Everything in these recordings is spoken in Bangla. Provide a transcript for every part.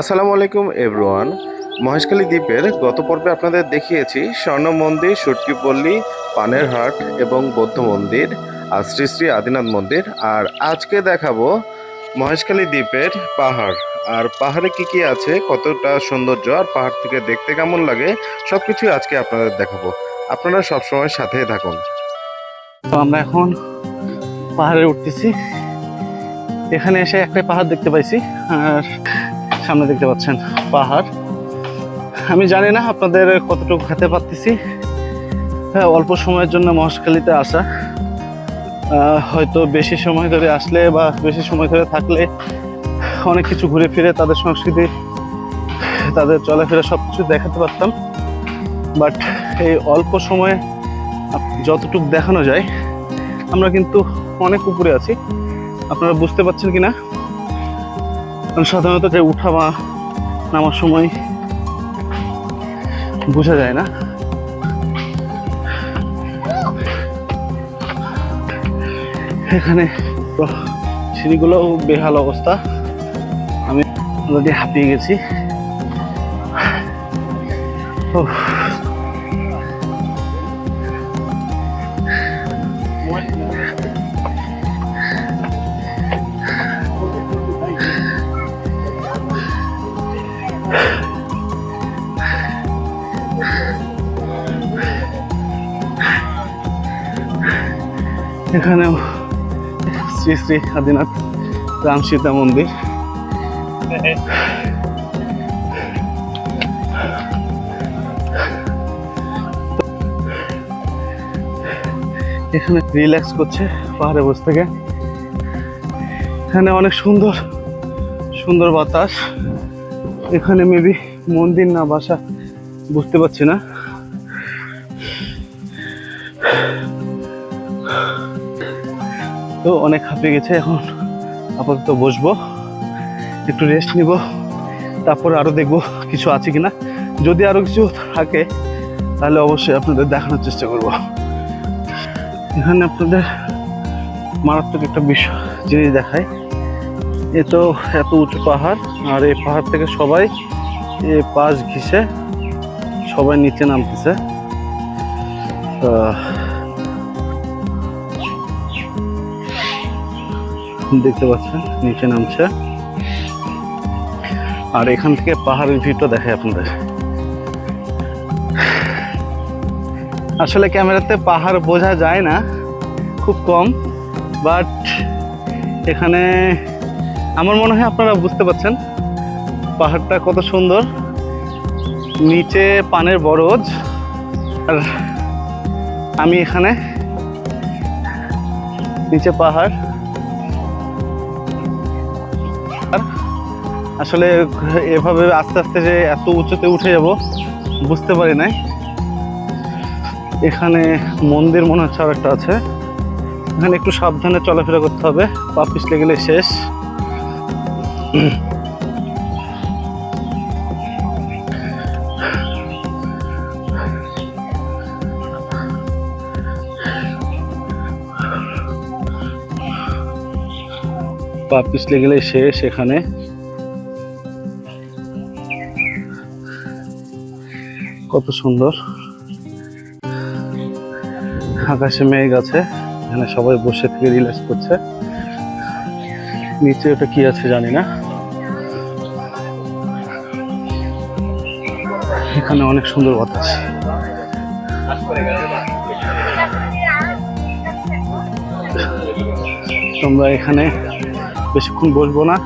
আসসালামু আলাইকুম এভরিওয়ান মহেশখালী দ্বীপের গত পর্বে আপনাদের দেখিয়েছি স্বর্ণ মন্দির সুটকিপল্লী পানের হাট এবং বৌদ্ধ মন্দির, আর শ্রী শ্রী আদিনাথ মন্দির। আর আজকে দেখাবো মহেশখালী দ্বীপের পাহাড়। আর পাহাড়ে কি কি আছে, কতটা সৌন্দর্য, আর পাহাড় থেকে দেখতে কেমন লাগে সব কিছুই আজকে আপনাদের দেখাবো। আপনারা সবসময় সাথে থাকুন। তো আমরা এখন পাহাড়ে উঠতেছি। এখানে এসে একটাই পাহাড় দেখতে পাইছি। আর সামনে দেখতে পাচ্ছেন পাহাড়। আমি জানি না আপনাদের কতটুকু খেতে পারতেছি। হ্যাঁ অল্প সময়ের জন্য মহেশখালীতে আসা। হয়তো বেশি সময় ধরে আসলে বা বেশি সময় ধরে থাকলে অনেক কিছু ঘুরে ফিরে তাদের সংস্কৃতি, তাদের চলাফেরা সব কিছু দেখাতে পারতাম। বাট এই অল্প সময়ে যতটুকু দেখানো যায়, আমরা কিন্তু অনেক উপরে আছি। আপনারা বুঝতে পারছেন কি না সাধারণত যে উঠা বা নামার সময় বোঝা যায় না। এখানে তো সিঁড়িগুলোও বেহাল অবস্থা। আমি অলরেডি হাঁপিয়ে গেছি। উফ। এখানেও শ্রী শ্রী আদিনাথ রাম সীতা মন্দির। এখানে রিল্যাক্স করছে পাহাড়ে বসে থেকে। এখানে অনেক সুন্দর সুন্দর বাতাস। এখানে মেবি মন্দির না বাসা বুঝতে পারছি না। তো অনেক হাঁপিয়ে গেছে, এখন আপাতত বসবো, একটু রেস্ট নিব, তারপর আরও দেখব কিছু আছে কিনা। যদি আরও কিছু থাকে, তাহলে অবশ্যই আপনাদের দেখানোর চেষ্টা করব। এখানে আপনাদের মারাত্মক একটা বিষয় জিনিস দেখায়। এ তো এত উঁচু পাহাড়, আর এই পাহাড় থেকে সবাই এ পাশ ঘিসে সবাই নিচে নামতেছে। দেখতে পাচ্ছেন, নিচে নামছে। আর এখান থেকে পাহাড়ের ভিউটা দেখায় আপনাদের। আসলে ক্যামেরাতে পাহাড় বোঝা যায় না, খুব কম, বাট এখানে আমার মনে হয় আপনারা বুঝতে পারছেন পাহাড়টা কত সুন্দর। নিচে পানের বরজ, আর আমি এখানে নিচে পাহাড়। আসলে এভাবে আস্তে আস্তে যে এত উঁচুতে উঠে যাব, বুঝতে পারি নাই। এখানে মন্দির মনে হচ্ছে আর একটা আছে। এখানে একটু সাবধানে চলাফেরা করতে হবে, পা পিছলে গেলে শেষ। পা পিছলে গেলে শেষ এখানে। কত সুন্দর। আকাশে মেঘ আছে, এখানে সবাই বসে থেকে রিল্যাক্স করছে। নিচে ওটা কি আছে জানি না। এখানে অনেক সুন্দর বাতাস। তোমরা এখানে বেশিক্ষণ বসবো না।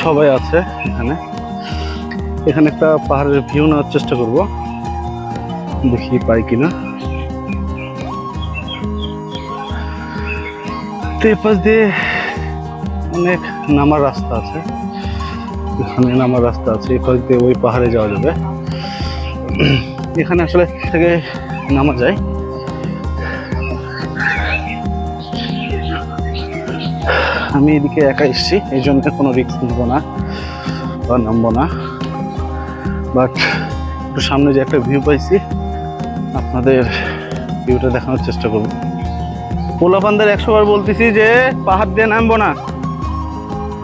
সবাই আছে এখানে। এখানে একটা পাহাড়ের ভিউ নেওয়ার চেষ্টা করব। দেখি পাই কিনা। তো এ পাশ দিয়ে অনেক নামার রাস্তা আছে। এখানে নামার রাস্তা আছে। এ পাশ দিয়ে ওই পাহাড়ে যাওয়া যাবে। এখানে আসলে থেকে নামা যায়। আমি এদিকে একা এসেছি, এই জন্য কোনো রিক্স নিব না বা নামবো না। বাট একটু সামনে যে একটা ভিউ পাইছি আপনাদের ভিউটা দেখানোর চেষ্টা করব। পোলাপানদের একশো বার বলতেছি যে পাহাড় দিয়ে নামবো না।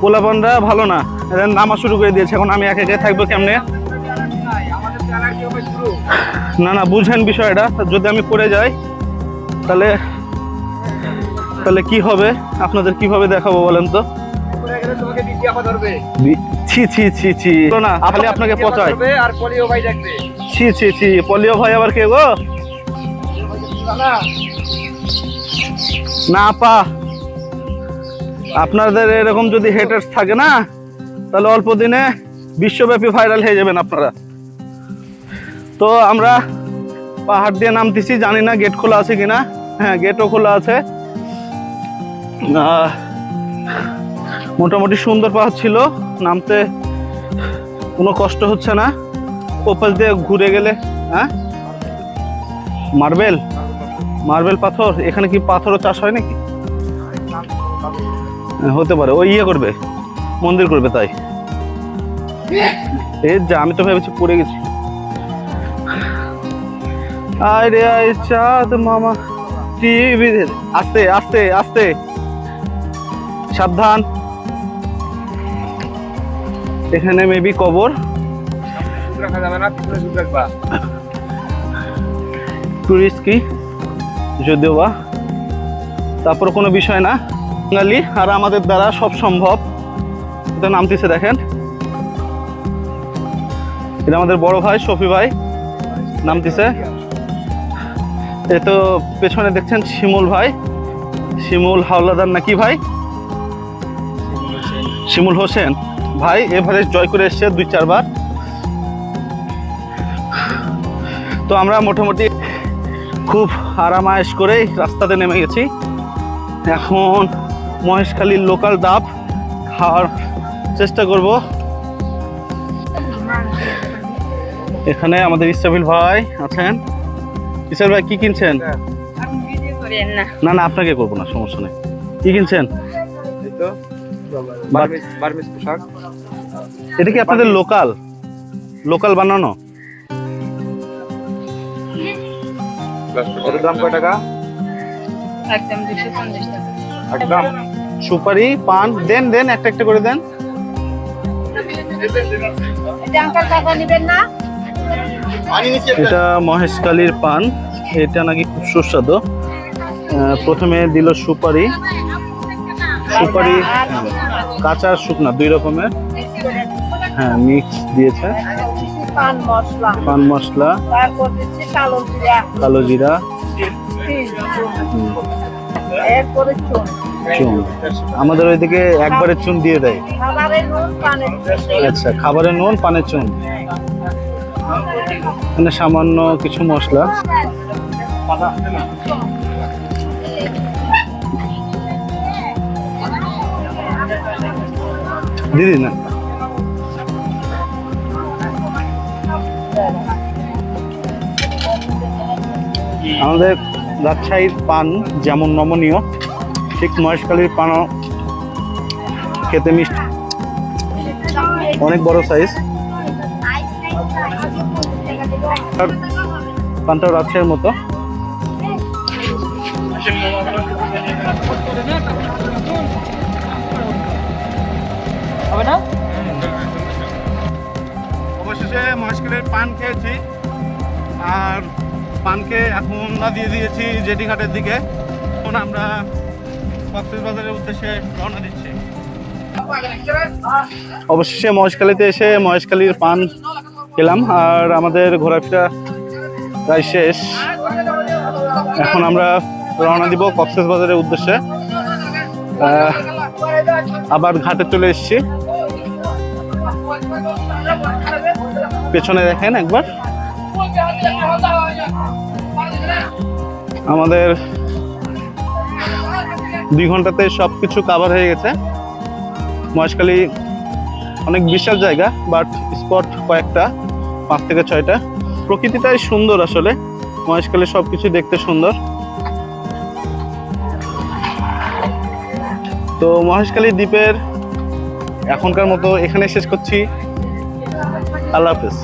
পোলাপানরা ভালো না। এরা নামা শুরু করে দিয়েছে। এখন আমি একে একে থাকব কেমনে? না না বুঝেন বিষয়টা। যদি আমি পড়ে যাই তাহলে তাহলে কি হবে? আপনাদের কীভাবে দেখাবো বলেন তো? ছি ছি ছি ছি। না খালি আপনাকে পচায় আর পলিও ভাই দেখবে? ছি ছি ছি পলিও ভাই আবার কে গো? না আপা আপনাদের এরকম যদি হেটার্স থাকে না তাহলে অল্প দিনে বিশ্বব্যাপী ভাইরাল হয়ে যাবেন আপনারা। তো আমরা পাহাড় দিয়ে নামতেছি জানি না গেট খোলা আছে কিনা। হ্যাঁ গেটও খোলা আছে। মোটামুটি সুন্দর পাহাড় ছিল। নামতে কোনো কষ্ট হচ্ছে না। ওপাশ দিয়ে ঘুরে গেলে হ্যাঁ? মার্বেল মার্বেল পাথর এখানে কি পাথরও চাষ হয় নাকি? হ্যাঁ, হতে পারে। ওই ইয়ে করবে মন্দির করবে তাই। এই যা আমি তো ভেবেছি পড়ে গেছি। আয় রে চাঁদ মামা টিভি আস্তে আস্তে আস্তে। সাবধান। এখানে মেবি কবর। টুরিস্ট কি? যদিও বা। তারপর কোনো বিষয় না। বাঙালি আর আমাদের দ্বারা সব সম্ভব। এটা নামতেছে দেখেন। এটা আমাদের বড় ভাই, শফি ভাই। নামতেছে। এ তো পেছনে দেখছেন শিমুল ভাই। শিমুল হাওলাদার নাকি ভাই? শিমুল হোসেন। ভাই এভারেস্ট জয় করে এসছে দুই চারবার। তো আমরা মোটামুটি খুব আরামায়েশ করেই রাস্তাতে নেমে গেছি। এখন মহেশখালীর লোকাল ডাব খাওয়ার চেষ্টা করব। এখানে আমাদের ইসরাফিল ভাই আছেন। ইসরাফিল ভাই কি কিনছেন? আপনি ভিডিও করেন না। না না আপনাকে করব না সমস্যা নেই। কি কিনছেন? এই তো বার্মিস বার্মিস পোশাক। এটা কি আপনাদের লোকাল? লোকাল বানানো? এটার দাম কয় টাকা? একদম দুশো পঞ্চাশ টাকা। একদম? সুপারি পান দেন দেন একটা একটা করে দেন। এটা আঙ্কাল টাকা নেবেন না? এটা মহেশকালীর পান। এটা নাকি খুব সুস্বাদু। আহ, প্রথমে দিল সুপারি। সুপারি কাঁচা আর শুকনা দুই রকমের। হ্যাঁ মিক্স দিয়েছে। পান মশলা। পান মশলা। তারপর দিচ্ছি কালো জিরা। কালো জিরা। এরপরে চুন। চুন। আমাদের ওইদিকে একবারে চুন দিয়ে দেয়। আচ্ছা খাবারের নুন পানের চুন। মানে সামান্য কিছু মশলা। দিদি না। আমাদের রাজশাহীর পান যেমন নমনীয় ঠিক মহেশখালীর পানও খেতে মিষ্টি। অনেক বড় সাইজ পানটাও রাজশাহীর মতো। হবে না? অবশেষে মহেশখালীর পান খেয়েছি। আর পানকে এখন না দিয়ে দিয়েছি জেটি ঘাটের দিকে। এখন আমরা বাজারের উদ্দেশ্যে রওনা দিচ্ছি। অবশেষে মহেশখালীতে এসে মহেশখালীর পান খেলাম, আর আমাদের ঘোরাফেরা প্রায় শেষ। এখন আমরা রওনা দিব কক্সেস বাজারের উদ্দেশ্যে আবার ঘাটে চলে এসেছি। পেছনে দেখেন একবার। আমাদের দুই ঘন্টাতে সব কিছু কাভার হয়ে গেছে। মহেশখালী অনেক বিশাল জায়গা বাট স্পট কয়েকটা, পাঁচ থেকে ছয়টা। প্রকৃতিটাই সুন্দর আসলে। মহেশখালী সব কিছু দেখতে সুন্দর। তো মহেশখালী দ্বীপের এখনকার মতো এখানে শেষ করছি। আল্লাহ হাফেজ।